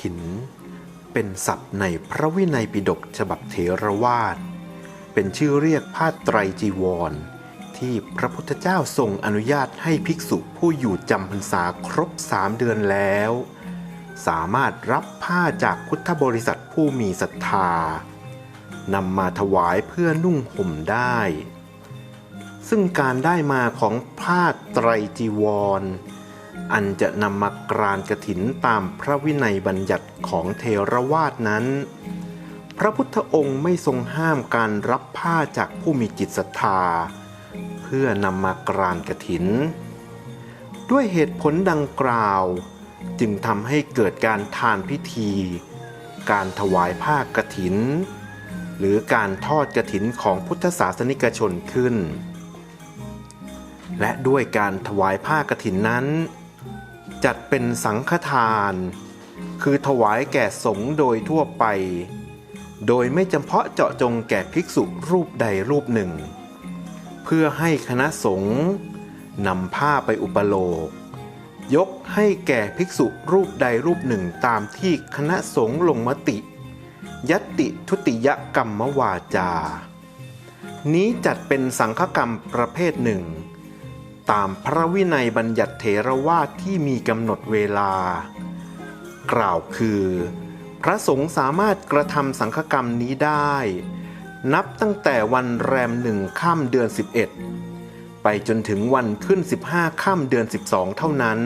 ถิน เป็นศัพท์ในพระวินัยปิฎกฉบับเถรวาท เป็นชื่อเรียกผ้าไตรจีวร ที่พระพุทธเจ้าทรงอนุญาตให้ภิกษุผู้อยู่จำพรรษาครบสามเดือนแล้ว สามารถรับผ้าจากพุทธบริษัทผู้มีศรัทธานำมาถวายเพื่อนุ่งห่มได้ ซึ่งการได้มาของผ้าไตรจีวร อันจะนำมากรานกระถินตามพระวินัยบัญญัติของเทรวาสนั้น พระพุทธองค์ไม่ทรงห้ามการรับผ้าจากผู้มีจิตศรัทธา เพื่อนำมากรานกระถิน ด้วยเหตุผลดังกล่าว จึงทำให้เกิดการทานพิธี การถวายผ้ากระถิน หรือการทอดกระถินของพุทธศาสนิกชนขึ้นและด้วยการถวายผ้ากฐินนั้น จัดเป็นสังฆทาน คือถวายแก่สงฆ์โดยทั่วไป โดยไม่จำเพาะเจาะจงแก่ภิกษุรูปใดรูปหนึ่ง เพื่อให้คณะสงฆ์นำผ้าไปอุปโลก ยกให้แก่ภิกษุรูปใดรูปหนึ่งตามที่คณะสงฆ์ลงมติ ยติทุติยกรรมวาจา นี้จัดเป็นสังฆกรรมประเภทหนึ่ง ตามพระวินัยบัญญัติเถรวาทที่มีกำหนดเวลา กล่าวคือ พระสงฆ์สามารถกระทำสังฆกรรมนี้ได้ นับตั้งแต่วันแรมหนึ่งข้ามเดือน 11 ไปจนถึงวันขึ้น 15ข้ามเดือน 12 เท่านั้น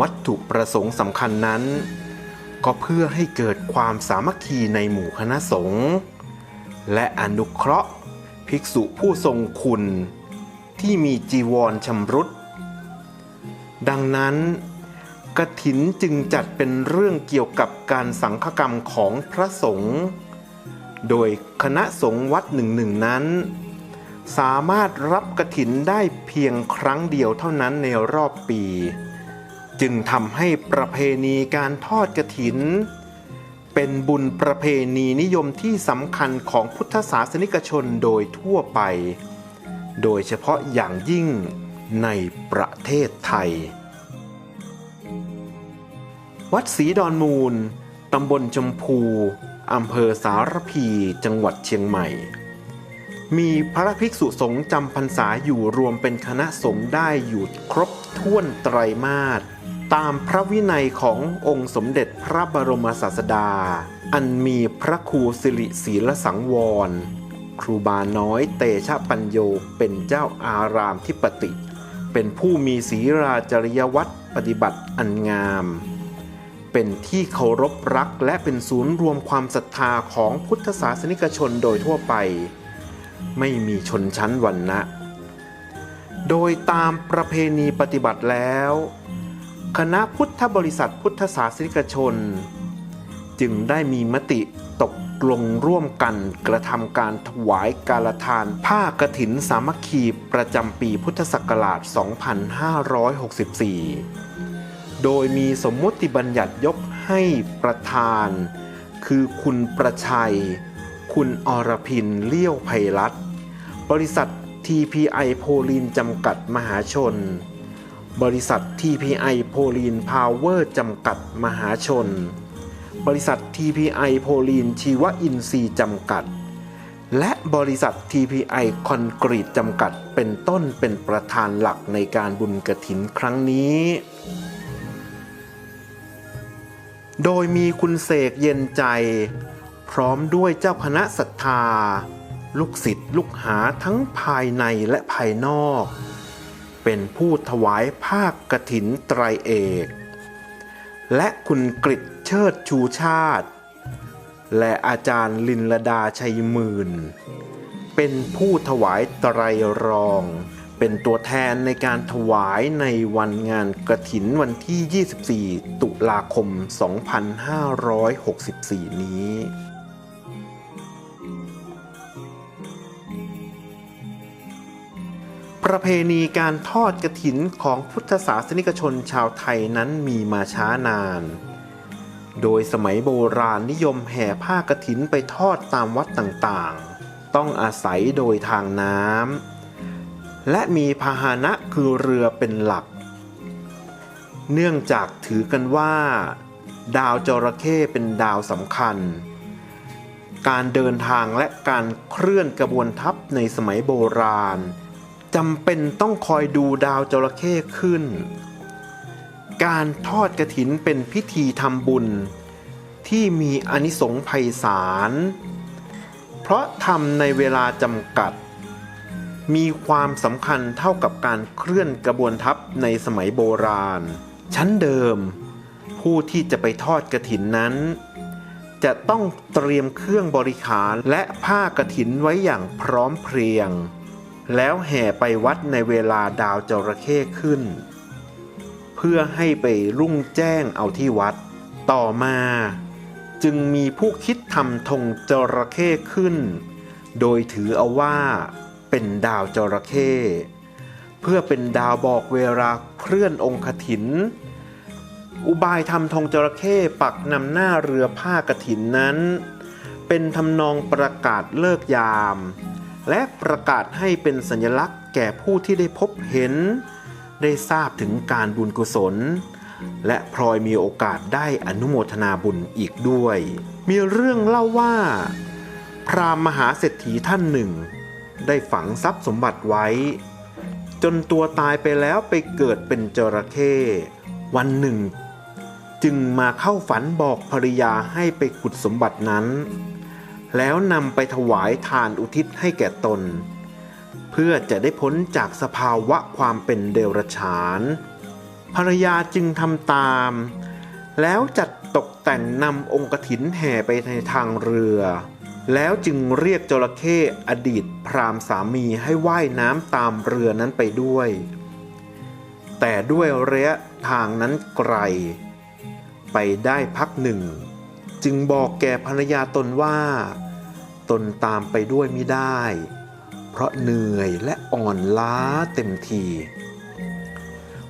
วัตถุประสงค์สำคัญนั้น ก็เพื่อให้เกิดความสามัคคีในหมู่คณะสงฆ์และอนุเคราะห์ ภิกษุผู้ทรงคุณ ที่มีจีวรชำรุด ดังนั้นกถินจึงจัดเป็นเรื่องเกี่ยวกับการสังฆกรรมของพระสงฆ์ โดยคณะสงฆ์วัดหนึ่งหนึ่งนั้น สามารถรับกถินได้เพียงครั้งเดียวเท่านั้นในรอบปี จึงทำให้ประเพณีการทอดกถิน เป็นบุญประเพณีนิยมที่สำคัญของพุทธศาสนิกชนโดยทั่วไป โดยเฉพาะอย่างยิ่งในประเทศไทย วัดศรีดอนมูล ตำบลชมพูอำเภอสารพี จังหวัดเชียงใหม่ มีพระภิกษุสงฆ์จำพรรษาอยู่รวมเป็นคณะสงฆ์ได้อยู่ครบถ้วนไตรมาสตามพระวินัยขององค์สมเด็จพระบรมศาสดา อันมีพระครูสิริศีลสังวร ครูบาน้อยเตชะปัญโยเป็นเจ้าอารามทิปติ เป็นผู้มีศีราจริยวัตรปฏิบัติอันงาม เป็นที่เคารพรักและเป็นศูนย์รวมความศรัทธาของพุทธศาสนิกชนโดยทั่วไป ไม่มีชนชั้นวรรณะ โดยตามประเพณีปฏิบัติแล้ว คณะพุทธบริษัทพุทธศาสนิกชน จึงได้มีมติ ลงร่วมกันกระทำการถวายกาลทาน ผ้ากฐินสามัคคีประจำปีพุทธศักราช 2564 โดยมีสมมติบัญญัติยกให้ประธาน คือคุณประชัย คุณอรพินเลี้ยวไพรัตบริษัท TPI โพลีนจำกัดมหาชน บริษัท TPI โพลีนพาวเวอร์จำกัดมหาชน บริษัท TPI โพลีนชีวอินทรีย์จำกัด และบริษัท TPI คอนกรีตจำกัดเป็นต้นเป็นประธานหลักในการบุญกระถินครั้งนี้ โดยมีคุณเสกเย็นใจ พร้อมด้วยเจ้าคณะศรัทธา ลูกศิษย์ลูกหาทั้งภายในและภายนอก เป็นผู้ถวายภาคกฐินไตรเอก และคุณกริต เชิดชูชาติ และอาจารย์ลินลดาชัยมื่น เป็นผู้ถวายไตรรอง เป็นตัวแทนในการถวายในวันงานกระถินวันที่ 24 ตุลาคม 2564 นี้ประเพณีการทอดกระถินของพุทธศาสนิกชนชาวไทยนั้นมีมาช้านาน โดยสมัยโบราณนิยมแห่ผ้ากฐินไปทอดตามวัดต่างๆ ต้องอาศัยโดยทางน้ำและมีพาหนะคือเรือเป็นหลัก เนื่องจากถือกันว่า ดาวจระเข้เป็นดาวสำคัญ การเดินทางและการเคลื่อนกระบวนทัพในสมัยโบราณจำเป็นต้องคอยดูดาวจระเข้ขึ้น การทอดกระถินเป็นพิธีทำบุญ ที่มีอานิสงส์ไพศาล เพราะทำในเวลาจำกัด มีความสำคัญเท่ากับการเคลื่อนกระบวนทัพในสมัยโบราณ ชั้นเดิม ผู้ที่จะไปทอดกระถินนั้น จะต้องเตรียมเครื่องบริขารและผ้ากระถินไว้อย่างพร้อมเพรียง แล้วแห่ไปวัดในเวลาดาวจระเข้ขึ้น เพื่อให้ไปรุ่งแจ้งเอาที่วัด ต่อมาจึงมีผู้คิดทำธงจระเข้ขึ้น โดยถือเอาว่าเป็นดาวจระเข้เพื่อเป็นดาวบอกเวลาเคลื่อนองคถิน อุบายทำธงจระเข้ปักนำหน้าเรือผ้ากฐินนั้น เป็นทำนองประกาศเลิกยาม และประกาศให้เป็นสัญลักษณ์แก่ผู้ที่ได้พบเห็น ได้ทราบถึงการบุญกุศล และพลอยมีโอกาสได้อนุโมทนาบุญอีกด้วย มีเรื่องเล่าว่า พราหมณ์มหาเศรษฐีท่านหนึ่ง ได้ฝังทรัพย์สมบัติไว้ จนตัวตายไปแล้วไปเกิดเป็นจระเข้วันหนึ่ง จึงมาเข้าฝันบอกภริยาให้ไปขุดสมบัตินั้น แล้วนำไปถวายทานอุทิศให้แก่ตน เพื่อจะได้พ้นจากสภาวะความเป็นเดรัจฉาน ภรรยาจึงทำตาม แล้วจัดตกแต่งนำองค์กถินแห่ไปในทางเรือ แล้วจึงเรียกจระเข้อดีตพราหมณ์สามีให้ว่ายน้ำตามเรือนั้นไปด้วย แต่ด้วยระยะทางนั้นไกล ไปได้พักหนึ่ง จึงบอกแก่ภรรยาตนว่า ตนตามไปด้วยไม่ได้ ราะเหนื่อยและอ่อนล้าเต็มที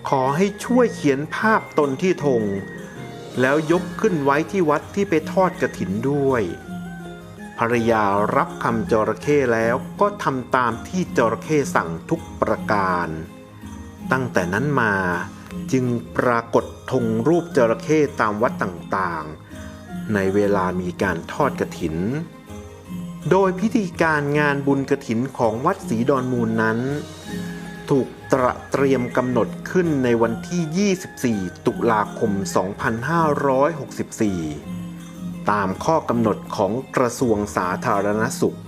ขอให้ช่วยเขียนภาพตนที่ธง แล้วยกขึ้นไว้ที่วัดที่ไปทอดกระถินด้วย ภรรยารับคำจระเข้แล้วก็ทำตามที่จระเข้สั่งทุกประการ ตั้งแต่นั้นมาจึงปรากฏธงรูปจระเข้ตามวัดต่างๆ ในเวลามีการทอดกระถิน โดยพิธีการงานบุญกระถินของวัดศรีดอนมูลนั้น ถูกตระเตรียมกำหนดขึ้นในวันที่ 24 ตุลาคม 2564 ตามข้อกำหนดของกระทรวงสาธารณสุข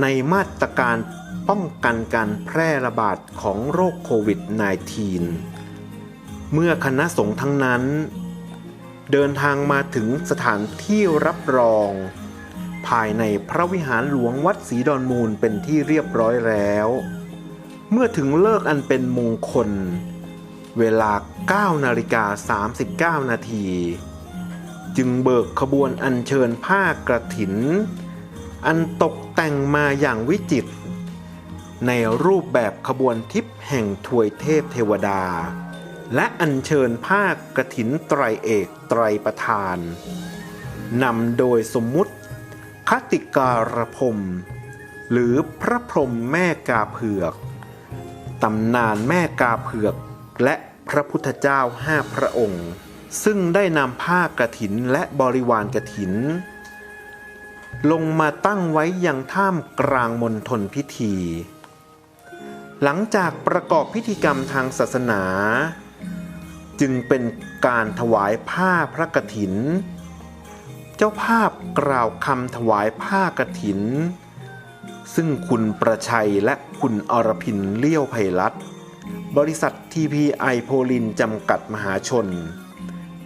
ในมาตรการป้องกันการแพร่ระบาดของโรคโควิด -19 เมื่อคณะสงฆ์ทั้งนั้น เดินทางมาถึงสถานที่รับรอง ภายในพระวิหารหลวงวัดศรีดอนมูลเป็นที่เรียบร้อยแล้ว เมื่อถึงเลิกอันเป็นมงคล เวลา 9 นาฬิกา 39 นาที จึงเบิกขบวนอัญเชิญผ้ากระถิน อันตกแต่งมาอย่างวิจิตร ในรูปแบบขบวนทิพย์แห่งถวยเทพเทวดา และอัญเชิญผ้ากระถินไตรเอกไตรประธานนำโดยสมมุติ คติการพรมหรือพระพรหมแม่กาเผือก ตำนานแม่กาเผือก และพระพุทธเจ้าห้าพระองค์ ซึ่งได้นำผ้ากระถินและบริวารกระถิน ลงมาตั้งไว้ยังท่ามกลางมณฑลพิธี หลังจากประกอบพิธีกรรมทางศาสนา จึงเป็นการถวายผ้าพระกฐิน เจ้าภาพกล่าวคำถวายผ้ากฐิน ซึ่งคุณประชัยและคุณอรพินเลี้ยวไพรัตบริษัท TPI โพลินจำกัดมหาชน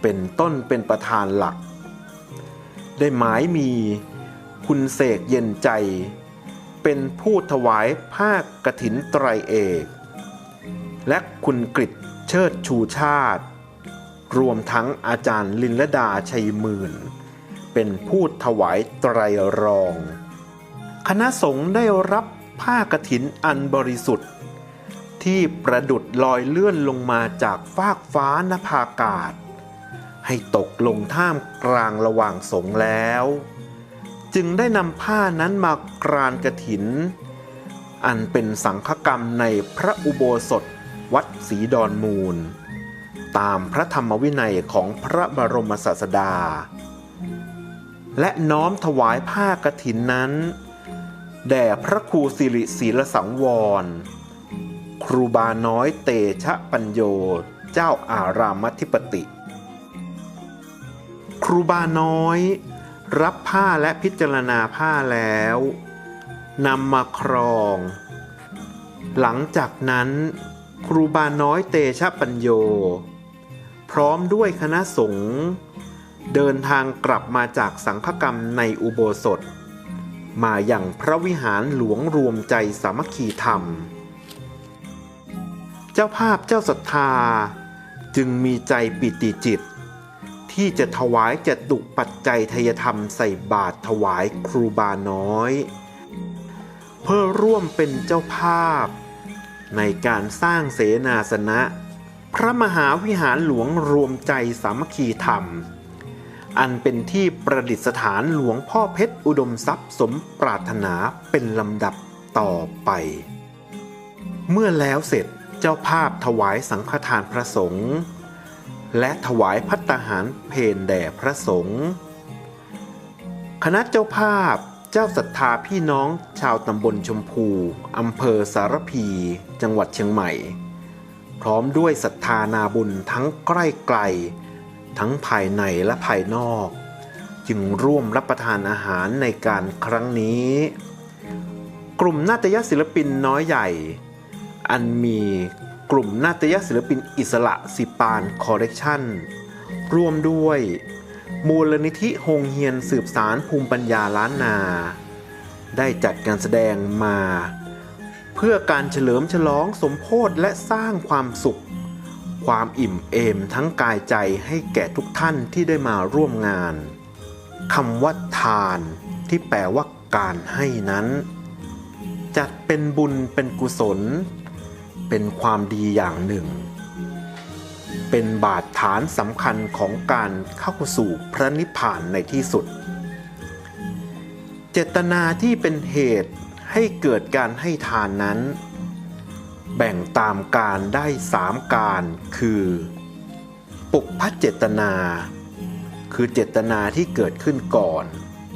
เป็นต้นเป็นประธานหลัก ได้หมายมีคุณเสกเย็นใจ เป็นผู้ถวายผ้ากฐินไตรเอก และคุณกริตเชิดชูชาติ รวมทั้งอาจารย์ลินลดาชัยหมื่น เป็นผู้ถวายไตรรอง คณะสงฆ์ได้รับผ้ากฐินอันบริสุทธิ์ ที่ประดุดลอยเลื่อนลงมาจากฟากฟ้านภาอากาศ ให้ตกลงท่ามกลางระหว่างสงฆ์แล้ว จึงได้นำผ้านั้นมากรานกฐิน อันเป็นสังฆกรรมในพระอุโบสถวัดศรีดอนมูล ตามพระธรรมวินัยของพระบรมศาสดา และน้อมถวายผ้ากฐินนั้น แด่พระครูสิริศีลสังวร ครูบาน้อยเตชะปัญโยเจ้าอารามธิปติ ครูบาน้อย รับผ้าและพิจารณาผ้าแล้วนำมาครอง หลังจากนั้น ครูบาน้อยเตชะปัญโย พร้อมด้วยคณะสงฆ์ เดินทางกลับมาจากสังฆกรรมในอุโบสถ มาอย่างพระวิหารหลวงรวมใจสามัคคีธรรม เจ้าภาพเจ้าศรัทธา จึงมีใจปิติจิต ที่จะถวายจตุปัจจัยทยธรรมใส่บาตรถวายครูบาน้อย เพื่อร่วมเป็นเจ้าภาพ ในการสร้างเสนาสนะ พระมหาวิหารหลวงรวมใจสามัคคีธรรม อันเป็นที่ประดิษฐานหลวงพ่อเพชรอุดมทรัพย์สมปรารถนาเป็นลำดับต่อไป เมื่อแล้วเสร็จเจ้าภาพถวายสังฆทานพระสงฆ์และถวายพัตตาหารเพนแด่พระสงฆ์คณะเจ้าภาพเจ้าศรัทธาพี่น้องชาวตำบลชมพูอำเภอสารพี จังหวัดเชียงใหม่ พร้อมด้วยศรัทธานาบุญทั้งใกล้ไกล ทั้งภายในและภายนอก จึงร่วมรับประทานอาหารในการครั้งนี้ กลุ่มนาฏยศิลปินน้อยใหญ่ อันมีกลุ่มนาฏยศิลปินอิสระสิปานคอเรคชั่นร่วมด้วย มูลนิธิฮงเฮียนสืบสารภูมิปัญญาล้านนา ได้จัดการแสดงมา เพื่อการเฉลิมฉลองสมโพธิและสร้างความสุข ความอิ่มเอมทั้งกายใจให้แก่ทุกท่านที่ได้มาร่วมงานคำว่าทานที่แปลว่าการให้นั้น จัดเป็นบุญเป็นกุศล เป็นความดีอย่างหนึ่ง เป็นบาดฐานสำคัญของการเข้าสู่พระนิพพานในที่สุด เจตนาที่เป็นเหตุให้เกิดการให้ทานนั้น แบ่งตามการได้สามการคือปุพพเจตนา คือเจตนาที่เกิดขึ้นก่อน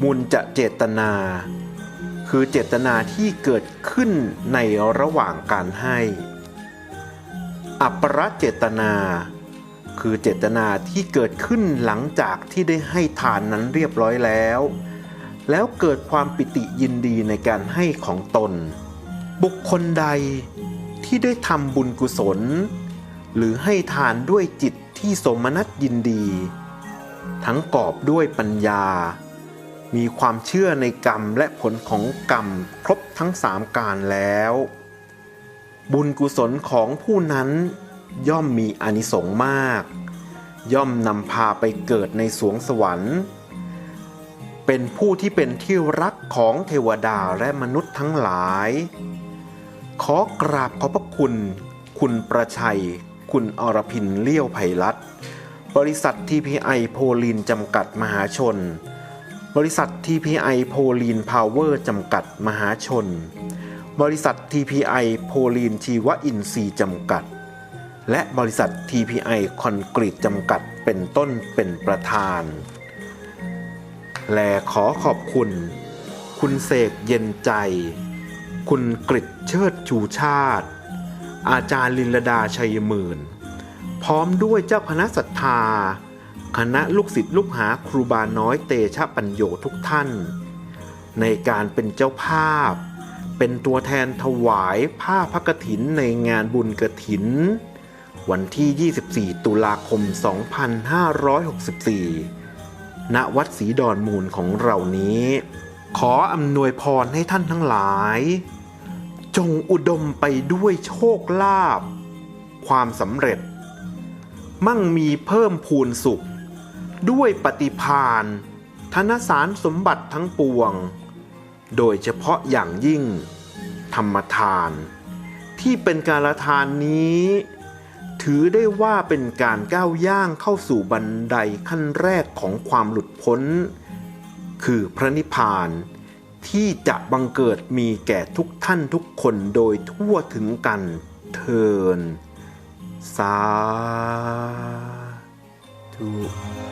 มุนจะเจตนา คือเจตนาที่เกิดขึ้นในระหว่างการให้ อัปปรเจตนา คือเจตนาที่เกิดขึ้นหลังจากที่ได้ให้ทานนั้นเรียบร้อยแล้ว แล้วเกิดความปิติยินดีในการให้ของตน บุคคลใด ที่ได้ทำบุญกุศล หรือให้ทานด้วยจิตที่สมนัตยินดี ทั้งกอบด้วยปัญญา มีความเชื่อในกรรมและผลของกรรมครบทั้งสามการแล้ว บุญกุศลของผู้นั้นย่อมมีอนิสงส์มาก ย่อมนำพาไปเกิดในสวงสวรรค์ เป็นผู้ที่เป็นที่รักของเทวดาและมนุษย์ทั้งหลาย ขอกราบขอบพระคุณ คุณประชัย คุณอรพินเลี้ยวไพรัตบริษัท TPI โพลีนจำกัดมหาชน บริษัท TPI โพลีนพาวเวอร์จำกัดมหาชน บริษัท TPI โพลีนชีวอินทรีย์จำกัด และบริษัท TPI คอนกรีตจำกัดเป็นต้นเป็นประธาน และขอขอบคุณ คุณเสกเย็นใจ คุณกริตเชิดชูชาติ อาจารย์ลินลดาชัยหมื่น พร้อมด้วยเจ้าคณะศรัทธา คณะลูกศิษย์ลูกหาครูบาน้อยเตชะปัญโยทุกท่าน ในการเป็นเจ้าภาพ เป็นตัวแทนถวายผ้าพระกฐินในงานบุญกฐิน วันที่ 24 ตุลาคม 2564 ณ วัดศรีดอนมูลของเรานี้ขออำนวยพรให้ท่านทั้งหลาย จงอุดมไปด้วยโชคลาภความสำเร็จ มั่งมีเพิ่มพูนสุข ด้วยปฏิพานธนสารสมบัติทั้งปวง โดยเฉพาะอย่างยิ่ง ธรรมทาน ที่เป็นการละทานนี้ ถือได้ว่าเป็นการก้าวย่างเข้าสู่บันไดขั้นแรกของความหลุดพ้น คือพระนิพพาน ที่จะบังเกิดมีแก่ทุกท่านทุกคนโดยทั่วถึงกันเทินสาธุ